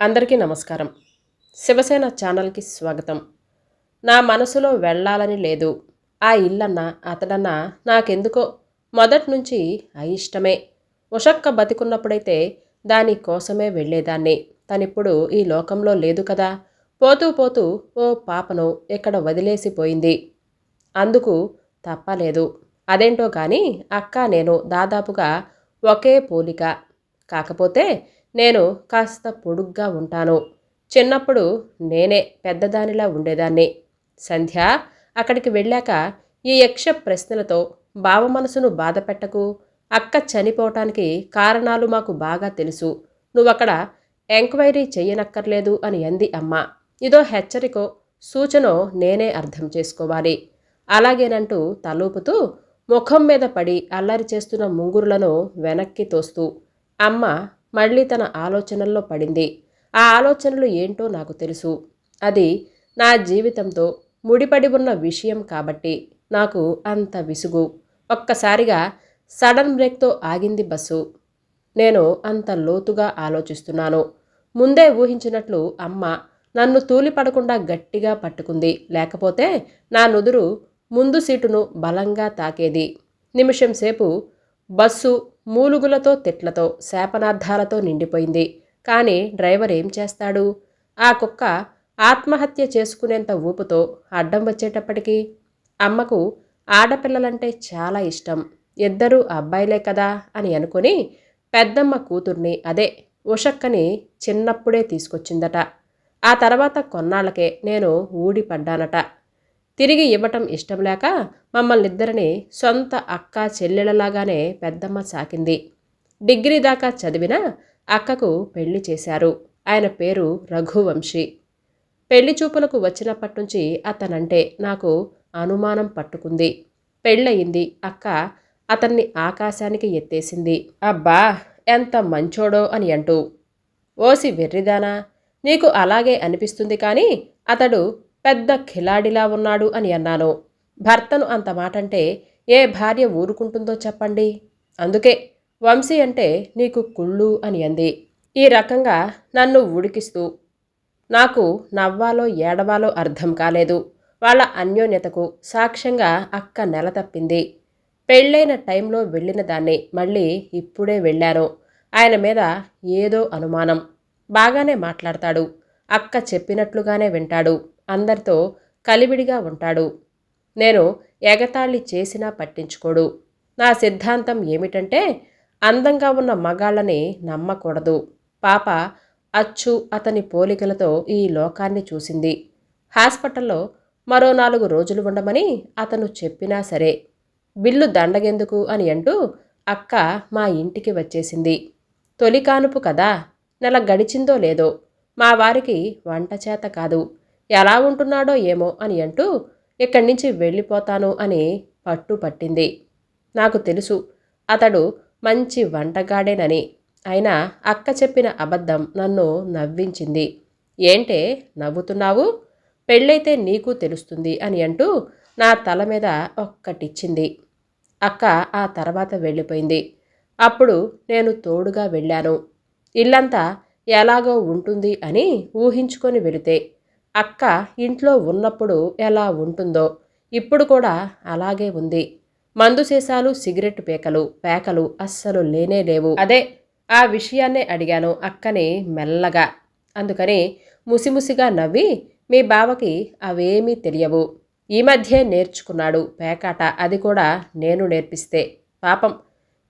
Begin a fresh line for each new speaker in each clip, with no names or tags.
అందరికీ నమస్కారం. శివసేన ఛానల్కి స్వాగతం. నా మనసులో వెళ్ళాలని లేదు. ఆ ఇల్లన్నా అతడన్నా నాకెందుకో మొదటి నుంచి అయిష్టమే. ఉషక్క బతికున్నప్పుడైతే దాని కోసమే వెళ్ళేదాన్ని. తనిప్పుడు ఈ లోకంలో లేదు కదా. పోతూ పోతూ ఓ పాపను ఇక్కడ వదిలేసిపోయింది అందుకు తప్పలేదు. అదేంటో కానీ అక్క నేను దాదాపుగా ఒకే పోలిక. కాకపోతే నేను కాస్త పొడుగ్గా ఉంటాను. చిన్నప్పుడు నేనే పెద్దదానిలా ఉండేదాన్ని. సంధ్య అక్కడికి వెళ్ళాక ఈ యక్ష ప్రశ్నలతో బావ మనసును బాధపెట్టకు అక్క చనిపోవటానికి కారణాలు మాకు బాగా తెలుసు. నువ్వక్కడ ఎంక్వైరీ చెయ్యనక్కర్లేదు అని అంది అమ్మ. ఇదో హెచ్చరికో సూచనో నేనే అర్థం చేసుకోవాలి. అలాగేనంటూ తలూపుతూ ముఖం మీద పడి అల్లరి చేస్తున్న ముంగురులను వెనక్కి తోస్తూ అమ్మ మళ్ళీ తన ఆలోచనల్లో పడింది. ఆ ఆలోచనలు ఏంటో నాకు తెలుసు. అది నా జీవితంతో ముడిపడి ఉన్న విషయం కాబట్టి నాకు అంత విసుగు. ఒక్కసారిగా సడన్ బ్రేక్తో ఆగింది బస్సు. నేను అంత లోతుగా ఆలోచిస్తున్నాను. ముందే ఊహించినట్లు అమ్మ నన్ను తూలిపడకుండా గట్టిగా పట్టుకుంది. లేకపోతే నా నుదురు ముందు సీటును బలంగా తాకేది. నిమిషం సేపు బస్సు మూలుగులతో తిట్లతో శాపనార్థాలతో నిండిపోయింది. కానీ డ్రైవర్ ఏం చేస్తాడు? ఆ కుక్క ఆత్మహత్య చేసుకునేంత ఊపుతో అడ్డం వచ్చేటప్పటికీ అమ్మకు ఆడపిల్లలంటే చాలా ఇష్టం. ఇద్దరూ అబ్బాయిలే కదా అని అనుకుని పెద్దమ్మ కూతుర్ని అదే ఉషక్కని చిన్నప్పుడే తీసుకొచ్చిందట. ఆ తర్వాత కొన్నాళ్ళకే నేను ఊడిపడ్డానట. తిరిగి ఇవ్వటం ఇష్టం లేక మమ్మల్నిద్దరిని సొంత అక్క చెల్లెళ్ళలాగానే పెద్దమ్మ సాకింది. డిగ్రీ దాకా చదివిన అక్కకు పెళ్ళి చేశారు. ఆయన పేరు రఘువంశీ. పెళ్ళి చూపులకు వచ్చినప్పటి నుంచి అతనంటే నాకు అనుమానం పట్టుకుంది. పెళ్ళయింది. అక్క అతన్ని ఆకాశానికి ఎత్తేసింది. అబ్బా! ఎంత మంచోడో అని అంటూ. ఓసి వెర్రిదానా! నీకు అలాగే అనిపిస్తుంది కానీ అతడు పెద్ద ఖిలాడిలా ఉన్నాడు అని అన్నాను. భర్తను అంత మాటంటే ఏ భార్య ఊరుకుంటుందో చెప్పండి. అందుకే వంశీ అంటే నీకు కుళ్ళు అని అంది. ఈ రకంగా నన్ను ఉడికిస్తూ నాకు నవ్వాలో ఏడవాలో అర్థం కాలేదు. వాళ్ళ అన్యోన్యతకు సాక్ష్యంగా అక్క నెల తప్పింది. పెళ్ళైన టైంలో వెళ్ళిన దాన్ని మళ్ళీ ఇప్పుడే వెళ్ళాను. ఆయన మీద ఏదో అనుమానం. బాగానే మాట్లాడతాడు. అక్క చెప్పినట్లుగానే వింటాడు. అందరితో కలివిడిగా ఉంటాడు. నేను ఎగతాళి చేసినా పట్టించుకోడు. నా సిద్ధాంతం ఏమిటంటే అందంగా ఉన్న మగాళ్ళని నమ్మకూడదు. పాప అచ్చు అతని పోలికలతో ఈ లోకాన్ని చూసింది. హాస్పిటల్లో మరో నాలుగు రోజులు ఉండమని అతను చెప్పినా సరే బిల్లు దండగెందుకు అని అంటూ అక్క మా ఇంటికి వచ్చేసింది. తొలి కానుపు కదా నెల గడిచిందో లేదో మా వారికి వంట చేత కాదు. ఎలా ఉంటున్నాడో ఏమో అని అంటూ ఇక్కడి నుంచి వెళ్ళిపోతాను అని పట్టు పట్టింది. నాకు తెలుసు అతడు మంచి వంటగాడేనని. అయినా అక్క చెప్పిన అబద్ధం నన్ను నవ్వించింది. ఏంటే నవ్వుతున్నావు? పెళ్ళైతే నీకు తెలుస్తుంది అని అంటూ నా తల మీద ఒక్కటిచ్చింది. అక్క ఆ తర్వాత వెళ్ళిపోయింది. అప్పుడు నేను తోడుగా వెళ్ళాను. ఇల్లంతా ఎలాగో ఉంటుంది అని ఊహించుకొని వెళితే అక్క ఇంట్లో ఉన్నప్పుడు ఎలా ఉంటుందో ఇప్పుడు కూడా అలాగే ఉంది. మందు సీసాలు సిగరెట్ పేకలు పేకలు అస్సలు లేనే లేవు. అదే ఆ విషయాన్నే అడిగాను అక్కని మెల్లగా. అందుకని ముసిముసిగా నవ్వి మీ బావకి అవేమీ తెలియవు. ఈ మధ్యే నేర్చుకున్నాడు పేకాట అది కూడా నేను నేర్పిస్తే. పాపం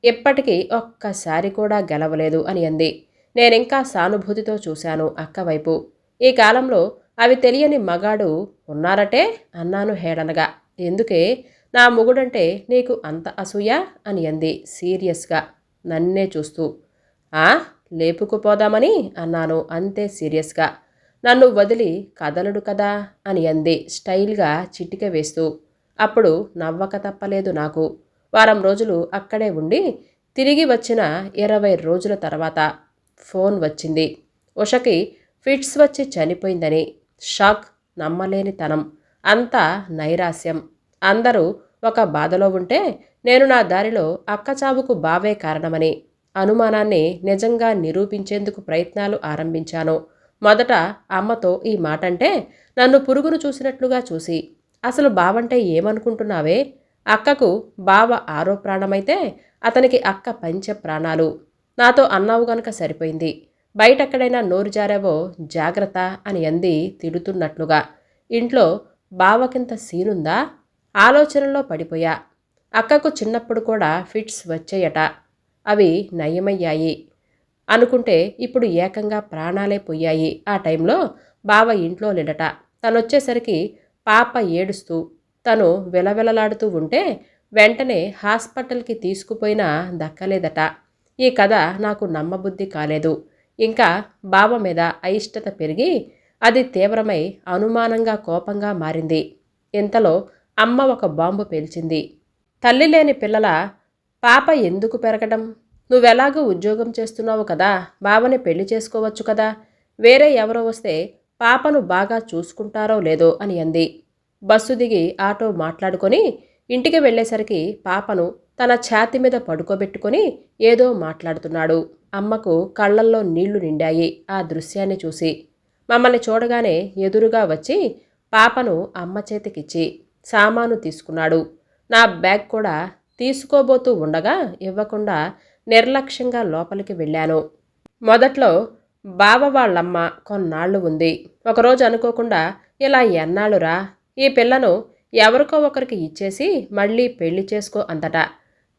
ఇప్పటికీ ఒక్కసారి కూడా గెలవలేదు అని అంది. నేనింకా సానుభూతితో చూశాను అక్క వైపు. ఈ కాలంలో అవి తెలియని మగాడు ఉన్నారటే అన్నాను హేళనగా. ఎందుకే? నా మొగుడంటే నీకు అంత అసూయ? అని అంది సీరియస్గా. నన్నే చూస్తూ. ఆ? లేపుకుపోదామని? అన్నాను అంతే సీరియస్గా. నన్ను వదిలి కదలడు కదా? అని అంది స్టైల్గా చిటిక వేస్తూ. అప్పుడు నవ్వక తప్పలేదు నాకు. వారం రోజులు అక్కడే ఉండి తిరిగి వచ్చిన ఇరవై రోజుల తర్వాత ఫోన్ వచ్చింది. ఉషకి ఫిట్స్ వచ్చి చనిపోయిందని. షాక్ నమ్మలేని తనం అంతా నైరాస్యం అందరూ ఒక బాధలో ఉంటే నేను నా దారిలో అక్కచావుకు బావే కారణమని అనుమానాన్ని నిజంగా నిరూపించేందుకు ప్రయత్నాలు ఆరంభించాను. మొదట అమ్మతో ఈ మాట అంటే నన్ను పురుగును చూసినట్లుగా చూసి అసలు బావంటే ఏమనుకుంటున్నావే? అక్కకు బావ ఆరో ప్రాణమైతే అతనికి అక్క పంచ ప్రాణాలు. నాతో అన్నావు గనక సరిపోయింది. బయటెక్కడైనా నోరు జారావో జాగ్రత్త అని అంది తిడుతున్నట్లుగా. ఇంట్లో బావకింత సీనుందా? ఆలోచనలో పడిపోయా. అక్కకు చిన్నప్పుడు కూడా ఫిట్స్ వచ్చాయట. అవి నయమయ్యాయి. అనుకుంటే ఇప్పుడు ఏకంగా ప్రాణాలే పోయాయి. ఆ టైంలో బావ ఇంట్లో లేడట. తనొచ్చేసరికి పాప ఏడుస్తూ తను విలవిలలాడుతూ ఉంటే వెంటనే హాస్పిటల్కి తీసుకుపోయినా దక్కలేదట. ఈ కథ నాకు నమ్మబుద్ధి కాలేదు. ఇంకా బావ మీద అయిష్టత పెరిగి అది తీవ్రమై అనుమానంగా కోపంగా మారింది. ఇంతలో అమ్మ ఒక బాంబు పేల్చింది. తల్లి లేని పిల్లల పాప ఎందుకు పెరగడం? నువ్వెలాగూ ఉద్యోగం చేస్తున్నావు కదా బావని పెళ్ళి చేసుకోవచ్చు కదా వేరే ఎవరో వస్తే పాపను బాగా చూసుకుంటారో లేదో అని అంది. బస్సు దిగి ఆటో మాట్లాడుకొని ఇంటికి వెళ్ళేసరికి పాపను తన ఛాతి మీద పడుకోబెట్టుకొని ఏదో మాట్లాడుతున్నాడు. అమ్మకు కళ్ళల్లో నీళ్ళు నిండాయి ఆ దృశ్యాన్ని చూసి. మమ్మల్ని చూడగానే ఎదురుగా వచ్చి పాపను అమ్మ చేతికిచ్చి సామాను తీసుకున్నాడు. నా బ్యాగ్ కూడా తీసుకోబోతూ ఉండగా ఇవ్వకుండా నిర్లక్ష్యంగా లోపలికి వెళ్ళాను. మొదట్లో బావ వాళ్ళమ్మ కొన్నాళ్ళు ఉంది. ఒకరోజు అనుకోకుండా ఇలా ఎన్నాళ్ళురా? ఈ పిల్లను ఎవరికో ఒకరికి ఇచ్చేసి మళ్ళీ పెళ్ళి చేసుకో అంతట.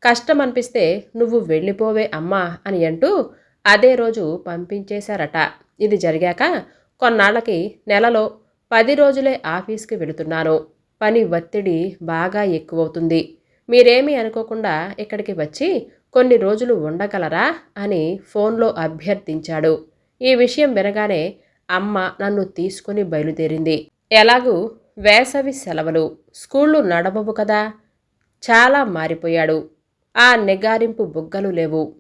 కష్టం అనిపిస్తే నువ్వు వెళ్ళిపోవే అమ్మా అని అంటూ అదే రోజు పంపించేశారట. ఇది జరిగాక కొన్నాళ్ళకి నెలలో పది రోజులే ఆఫీస్కి వెళుతున్నాను. పని ఒత్తిడి బాగా ఎక్కువవుతుంది. మీరేమీ అనుకోకుండా ఇక్కడికి వచ్చి కొన్ని రోజులు ఉండగలరా అని ఫోన్లో అభ్యర్థించాడు. ఈ విషయం వినగానే అమ్మ నన్ను తీసుకుని బయలుదేరింది. ఎలాగూ వేసవి సెలవులు స్కూళ్ళు నడవవు కదా? చాలా మారిపోయాడు. ఆ నిగారింపు బుగ్గలు లేవు.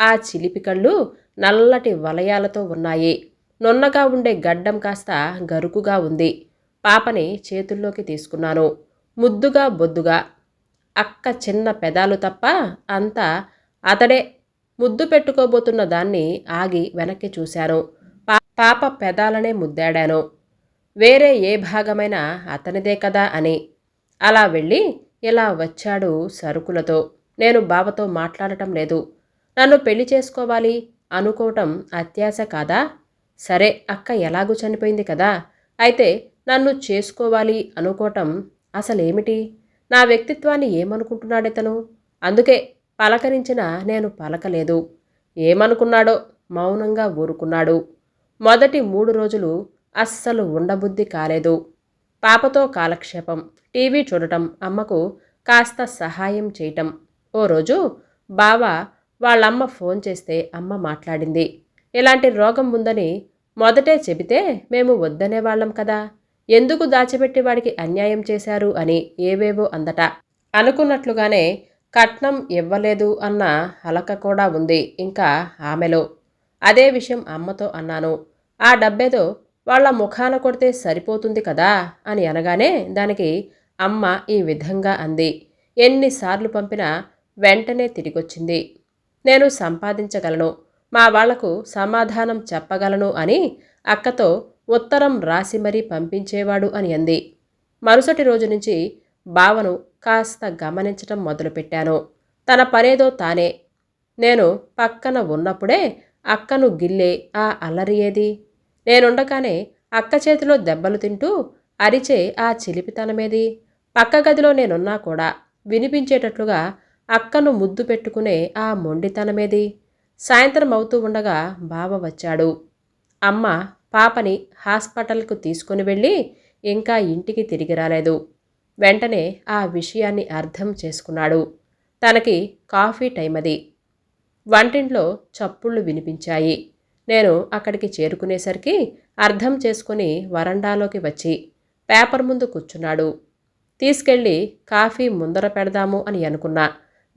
ఆ చిలిపి కళ్ళు నల్లటి వలయాలతో ఉన్నాయి. నున్నగా ఉండే గడ్డం కాస్త గరుకుగా ఉంది. పాపని చేతుల్లోకి తీసుకున్నాను. ముద్దుగా బొద్దుగా. అక్క చిన్న పెదాలు తప్ప అంతా అతడే. ముద్దు పెట్టుకోబోతున్న దాన్ని ఆగి వెనక్కి చూశాను. పా- పాప పెదాలనే ముద్దాడాను. వేరే ఏ భాగమైనా అతనిదే కదా అని. అలా వెళ్ళి ఇలా వచ్చాడు సరుకులతో. నేను బావతో మాట్లాడటం లేదు. నన్ను పెళ్ళి చేసుకోవాలి అనుకోవటం అత్యాశ కాదా? సరే అక్క ఎలాగూ చనిపోయింది కదా? అయితే నన్ను చేసుకోవాలి అనుకోవటం అసలేమిటి? నా వ్యక్తిత్వాన్ని ఏమనుకుంటున్నాడితను అందుకే పలకరించిన నేను పలకలేదు. ఏమనుకున్నాడో మౌనంగా ఊరుకున్నాడు. మొదటి మూడు రోజులు అస్సలు ఉండబుద్ధి కాలేదు. పాపతో కాలక్షేపం టీవీ చూడటం అమ్మకు కాస్త సహాయం చేయటం ఓ రోజు బావ వాళ్ళమ్మ ఫోన్ చేస్తే అమ్మ మాట్లాడింది. ఇలాంటి రోగం ఉందని మొదటే చెబితే మేము వద్దనేవాళ్ళం కదా. ఎందుకు దాచిపెట్టి వాడికి అన్యాయం చేశారు అని ఏవేవో అందట. అనుకున్నట్లుగానే కట్నం ఇవ్వలేదు అన్న అలక కూడా ఉంది ఇంకా ఆమెలో. అదే విషయం అమ్మతో అన్నాను. ఆ డబ్బేదో వాళ్ళ ముఖాన కొడితే సరిపోతుంది కదా అని అనగానే దానికి అమ్మ ఈ విధంగా అంది. ఎన్నిసార్లు పంపినా వెంటనే తిరిగొచ్చింది. నేను సంపాదించగలను మా వాళ్ళకు సమాధానం చెప్పగలను అని అక్కతో ఉత్తరం రాసి మరీ పంపించేవాడు అని అంది. మరుసటి రోజు నుంచి బావను కాస్త గమనించటం మొదలుపెట్టాను. తన పనేదో తానే. నేను పక్కన ఉన్నప్పుడే అక్కను గిల్లే ఆ అల్లరి ఏది? నేనుండగానే అక్క చేతిలో దెబ్బలు తింటూ అరిచే ఆ చిలిపితనమేది? పక్క గదిలో నేనున్నా కూడా వినిపించేటట్లుగా అక్కను ముద్దు పెట్టుకునే ఆ మొండితనమేది? సాయంత్రం అవుతూ ఉండగా బావ వచ్చాడు. అమ్మ పాపని హాస్పిటల్కు తీసుకుని వెళ్ళి ఇంకా ఇంటికి తిరిగి రాలేదు. వెంటనే ఆ విషయాన్ని అర్థం చేసుకున్నాడు. తనకి కాఫీ టైం అది వంటింట్లో చప్పుళ్ళు వినిపించాయి. నేను అక్కడికి చేరుకునేసరికి అర్థం చేసుకుని వరండాలోకి వచ్చి పేపర్ ముందు కూర్చున్నాడు. తీసుకెళ్ళి కాఫీ ముందర పెడదాము అని అనుకున్నా.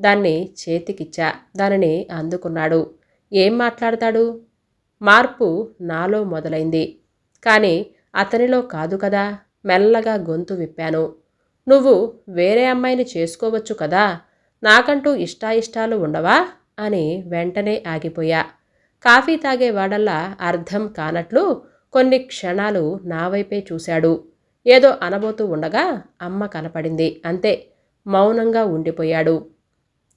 దాన్ని చేతికిచ్చా దానిని అందుకున్నాడు. ఏం మాట్లాడతాడు? మార్పు నాలో మొదలైంది. కానీ అతనిలో కాదు కదా మెల్లగా గొంతు విప్పాను. నువ్వు వేరే అమ్మాయిని చేసుకోవచ్చు కదా నాకంటూ ఇష్టాయిష్టాలు ఉండవా? అని వెంటనే ఆగిపోయా. కాఫీ తాగేవాడల్లా అర్థం కానట్లు కొన్ని క్షణాలు నా వైపే చూశాడు. ఏదో అనబోతూ ఉండగా అమ్మ కనపడింది. అంతే మౌనంగా ఉండిపోయాడు.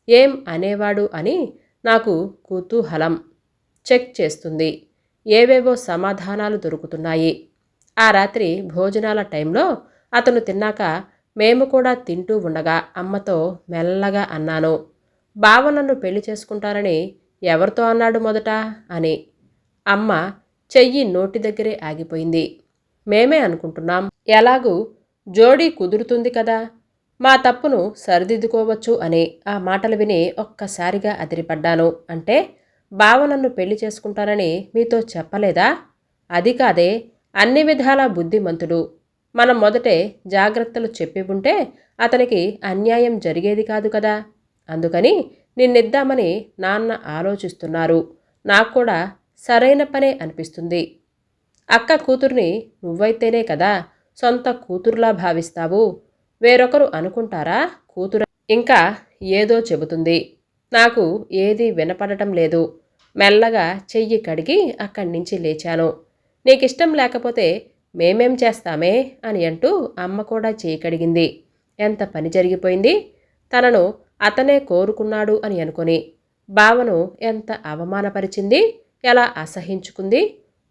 ఏం అనేవాడు అని నాకు కుతూహలం చెక్ చేస్తుంది. ఏవేవో సమాధానాలు దొరుకుతున్నాయి. ఆ రాత్రి భోజనాల టైంలో అతను తిన్నాక మేము కూడా తింటూ ఉండగా అమ్మతో మెల్లగా అన్నాను బావ నన్ను పెళ్ళి చేసుకుంటానని ఎవరితో అన్నాడు మొదట? అని. అమ్మ చెయ్యి నోటి దగ్గరే ఆగిపోయింది. మేమే అనుకుంటున్నాం. ఎలాగూ జోడీ కుదురుతుంది కదా మా తప్పును సరిదిద్దుకోవచ్చు అని ఆ మాటలు విని ఒక్కసారిగా అదిరిపడ్డాను. అంటే బావ నన్ను పెళ్ళి చేసుకుంటానని మీతో చెప్పలేదా? అది కాదే అన్ని విధాల బుద్ధిమంతుడు. మనం మొదటే జాగ్రత్తలు చెప్పి ఉంటే అతనికి అన్యాయం జరిగేది కాదు కదా? అందుకని నిన్నిద్దామని నాన్న ఆలోచిస్తున్నారు. నాకు కూడా సరైన పనే అనిపిస్తుంది. అక్క కూతుర్ని నువ్వైతేనే కదా సొంత కూతురులా భావిస్తావు? వేరొకరు అనుకుంటారా? కూతురు ఇంకా ఏదో చెబుతుంది. నాకు ఏదీ వినపడటం లేదు. మెల్లగా చెయ్యి కడిగి అక్కడి నుంచి లేచాను. నీకిష్టం లేకపోతే మేమేం చేస్తామే? అని అంటూ అమ్మ కూడా చేయి కడిగింది. ఎంత పని జరిగిపోయింది? తనను అతనే కోరుకున్నాడు అని అనుకొని. భావను ఎంత అవమానపరిచింది? ఎలా అసహించుకుంది?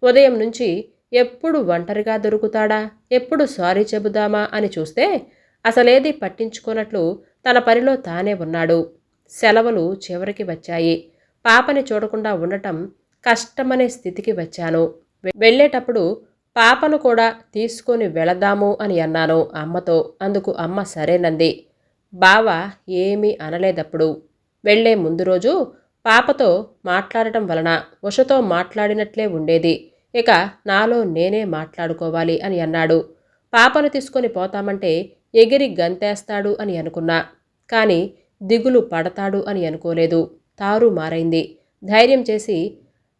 ఉదయం నుంచి ఎప్పుడు ఒంటరిగా దొరుకుతాడా? ఎప్పుడు సారీ చెబుదామా అని చూస్తే అసలేది పట్టించుకోనట్లు తన పనిలో తానే ఉన్నాడు. సెలవులు చివరికి వచ్చాయి. పాపని చూడకుండా ఉండటం కష్టమనే స్థితికి వచ్చాను. వెళ్ళేటప్పుడు పాపను కూడా తీసుకొని వెళదాము అని అన్నాను అమ్మతో. అందుకు అమ్మ సరేనంది. బావ ఏమీ అనలేదప్పుడు. వెళ్ళే ముందు రోజు పాపతో మాట్లాడటం వలన ఉషతో మాట్లాడినట్లే ఉండేది. ఇక నాలో నేనే మాట్లాడుకోవాలి అని అన్నాడు. పాపను తీసుకొని పోతామంటే ఎగిరి గంతేస్తాడు అని అనుకున్నా. కానీ దిగులు పడతాడు అని అనుకోలేదు. తారు మారైంది. ధైర్యం చేసి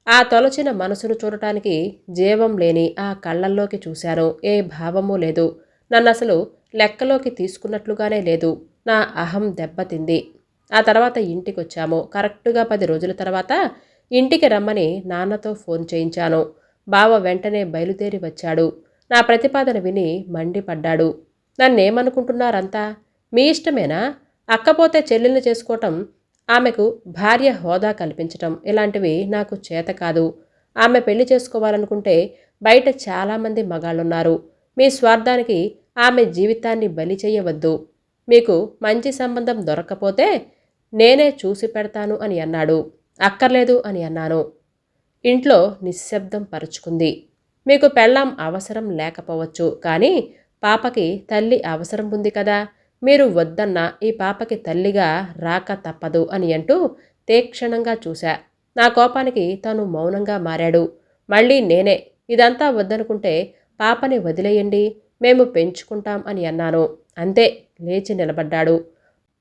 ఆ తొలచిన మనసును చూడటానికి జీవం లేని ఆ కళ్ళల్లోకి చూశాను ఏ భావమూ లేదు. నన్ను అసలు లెక్కలోకి తీసుకున్నట్లుగానే లేదు. నా అహం దెబ్బతింది. ఆ తర్వాత ఇంటికి వచ్చాము కరెక్టుగా పది రోజుల తర్వాత ఇంటికి రమ్మని నాన్నతో ఫోన్ చేయించాను. బావ వెంటనే బయలుదేరి వచ్చాడు. నా ప్రతిపాదన విని మండిపడ్డాడు. నన్నేమనుకుంటున్నారంతా? మీ ఇష్టమేనా? అక్కపోతే చెల్లెల్ని చేసుకోవటం ఆమెకు భార్య హోదా కల్పించటం ఇలాంటివి నాకు చేత కాదు. ఆమె పెళ్ళి చేసుకోవాలనుకుంటే బయట చాలామంది మగాళ్ళున్నారు. మీ స్వార్థానికి ఆమె జీవితాన్ని బలి చేయవద్దు. మీకు మంచి సంబంధం దొరక్కపోతే నేనే చూసి పెడతాను అని అన్నాడు. అక్కర్లేదు అని అన్నాను. ఇంట్లో నిశ్శబ్దం పరుచుకుంది. మీకు పెళ్ళాం అవసరం లేకపోవచ్చు కానీ పాపకి తల్లి అవసరం ఉంది కదా. మీరు వద్దన్న ఈ పాపకి తల్లిగా రాక తప్పదు అని అంటూ తీక్షణంగా చూశా. నా కోపానికి తను మౌనంగా మారాడు. మళ్ళీ నేనే. ఇదంతా వద్దనుకుంటే పాపని వదిలేయండి. మేము పెంచుకుంటాం అని అన్నాను. అంతే. లేచి నిలబడ్డాడు.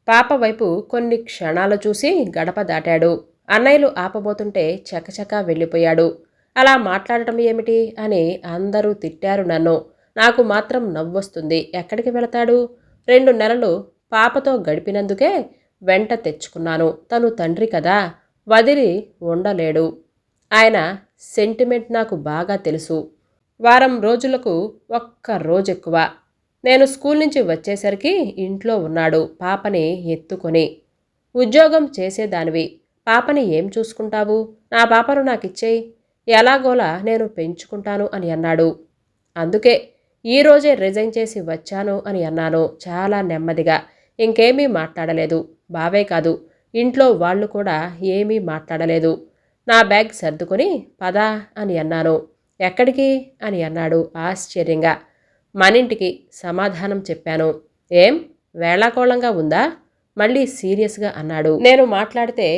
పాప వైపు కొన్ని క్షణాలు చూసి గడప దాటాడు. అన్నయ్యలు ఆపబోతుంటే చకచకా వెళ్ళిపోయాడు. అలా మాట్లాడటం ఏమిటి అని అందరూ తిట్టారు నన్ను. నాకు మాత్రం నవ్వొస్తుంది. ఎక్కడికి వెళతాడు? రెండు నెలలు పాపతో గడిపినందుకే వెంట తెచ్చుకున్నాను. తను తండ్రి కదా వదిలి ఉండలేడు. ఆయన సెంటిమెంట్ నాకు బాగా తెలుసు. వారం రోజులకు ఒక్క రోజు ఎక్కువ నేను స్కూల్ నుంచి వచ్చేసరికి ఇంట్లో ఉన్నాడు. పాపని ఎత్తుకొని. ఉద్యోగం చేసేదానివి. పాపని ఏం చూసుకుంటావు? నా పాపను నాకిచ్చేయి. ఎలాగోలా నేను పెంచుకుంటాను అని అన్నాడు. అందుకే ఈరోజే రిజైన్ చేసి వచ్చాను అని అన్నాను. చాలా నెమ్మదిగా. ఇంకేమీ మాట్లాడలేదు. బావే కాదు. ఇంట్లో వాళ్ళు కూడా ఏమీ మాట్లాడలేదు. నా బ్యాగ్ సర్దుకొని పదా అని అన్నాను. ఎక్కడికి? అని అన్నాడు ఆశ్చర్యంగా. మనింటికి సమాధానం చెప్పాను. ఏం? వేళాకోళంగా ఉందా? మళ్ళీ సీరియస్గా అన్నాడు. నేను మాట్లాడితే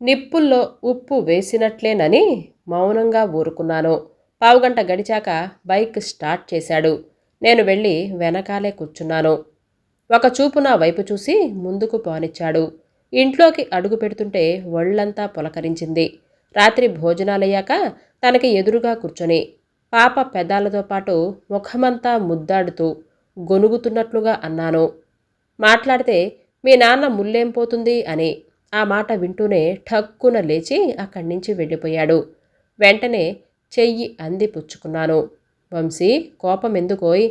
నిప్పుల్లో ఉప్పు వేసినట్లేనని మౌనంగా ఊరుకున్నాను. పావుగంట గడిచాక బైక్ స్టార్ట్ చేశాడు. నేను వెళ్ళి వెనకాలే కూర్చున్నాను. ఒక చూపు నా వైపు చూసి ముందుకు పోనిచ్చాడు. ఇంట్లోకి అడుగు పెడుతుంటే ఒళ్ళంతా పులకరించింది. రాత్రి భోజనాలయ్యాక తనకి ఎదురుగా కూర్చొని పాప పెదాలతో పాటు ముఖమంతా ముద్దాడుతూ గొనుగుతున్నట్లుగా అన్నాను. మాట్లాడితే మీ నాన్న ముల్లేం పోతుంది? అని ఆ మాట వింటూనే ఠక్కున లేచి అక్కడి నుంచి వెళ్ళిపోయాడు. వెంటనే చెయ్యి అంది పుచ్చుకున్నాను. వంశీ కోపం ఎందుకోయ్?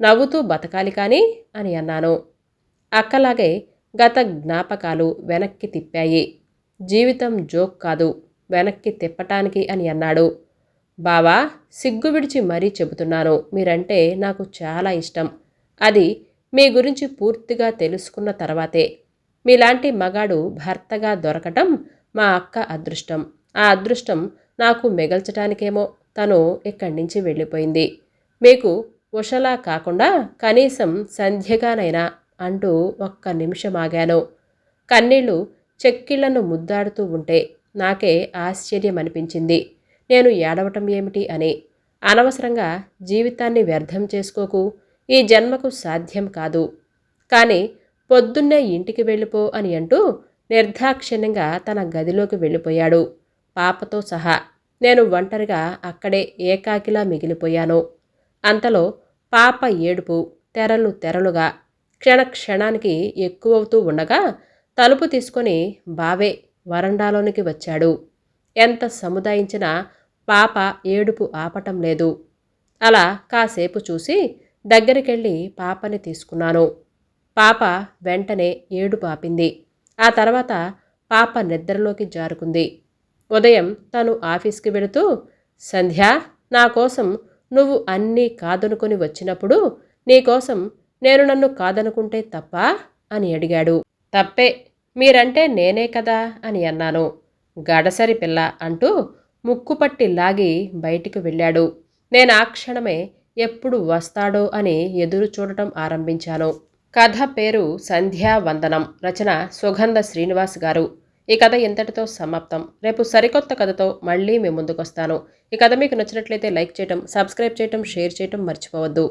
నవ్వుతూ బతకాలి కానీ అని అన్నాను. అక్కలాగే గత జ్ఞాపకాలు వెనక్కి తిప్పాయి. జీవితం జోక్ కాదు వెనక్కి తిప్పటానికి అని అన్నాడు. బావా సిగ్గు విడిచి మరీ చెబుతున్నాను. మీరంటే నాకు చాలా ఇష్టం. అది మీ గురించి పూర్తిగా తెలుసుకున్న తర్వాతే. మీలాంటి మగాడు భర్తగా దొరకటం మా అక్క అదృష్టం. ఆ అదృష్టం నాకు మిగల్చటానికేమో. తను ఇక్కడి నుంచి వెళ్ళిపోయింది. మీకు ఉషలా కాకుండా కనీసం సంధ్యగానైనా అంటూ ఒక్క నిమిషం ఆగాను. కన్నీళ్ళు చెక్కిళ్ళను ముద్దాడుతూ ఉంటే నాకే ఆశ్చర్యం అనిపించింది నేను ఏడవటం ఏమిటి అని. అనవసరంగా జీవితాన్ని వ్యర్థం చేసుకోకు. ఈ జన్మకు సాధ్యం కాదు. కానీ పొద్దున్నే ఇంటికి వెళ్ళిపో అని అంటూ నిర్దాక్షిణ్యంగా తన గదిలోకి వెళ్ళిపోయాడు. పాపతో సహా నేను ఒంటరిగా అక్కడే ఏకాకిలా మిగిలిపోయాను. అంతలో పాప ఏడుపు తెరలు తెరలుగా క్షణ క్షణానికి ఎక్కువవుతూ ఉండగా తలుపు తీసుకొని బావే వరండాలోనికి వచ్చాడు. ఎంత సముదాయించినా పాప ఏడుపు ఆపటం లేదు. అలా కాసేపు చూసి దగ్గరికెళ్ళి పాపని తీసుకున్నాను. పాప వెంటనే ఏడుపు ఆపింది. ఆ తర్వాత పాప నిద్రలోకి జారుకుంది. ఉదయం తను ఆఫీస్కి వెళుతూ సంధ్య నా కోసం నువ్వు అన్నీ కాదనుకొని వచ్చినప్పుడు నీకోసం నేను నన్ను కాదనుకుంటే తప్ప? అని అడిగాడు. తప్పే మీరంటే నేనే కదా? అని అన్నాను. గడసరి పిల్ల అంటూ ముక్కుపట్టి లాగి బయటికి వెళ్ళాడు. నేను ఆ క్షణమే ఎప్పుడు వస్తాడో అని ఎదురు చూడటం ఆరంభించాను. కథ పేరు సంధ్యావందనం రచన సుగంధ శ్రీనివాస్ గారు. ఈ కథ ఇంతటితో సమాప్తం. రేపు సరికొత్త కథతో మళ్ళీ మీ ముందుకొస్తాను. ఈ కథ మీకు నచ్చినట్లయితే లైక్ చేయటం సబ్స్క్రైబ్ చేయటం షేర్ చేయటం మర్చిపోవద్దు.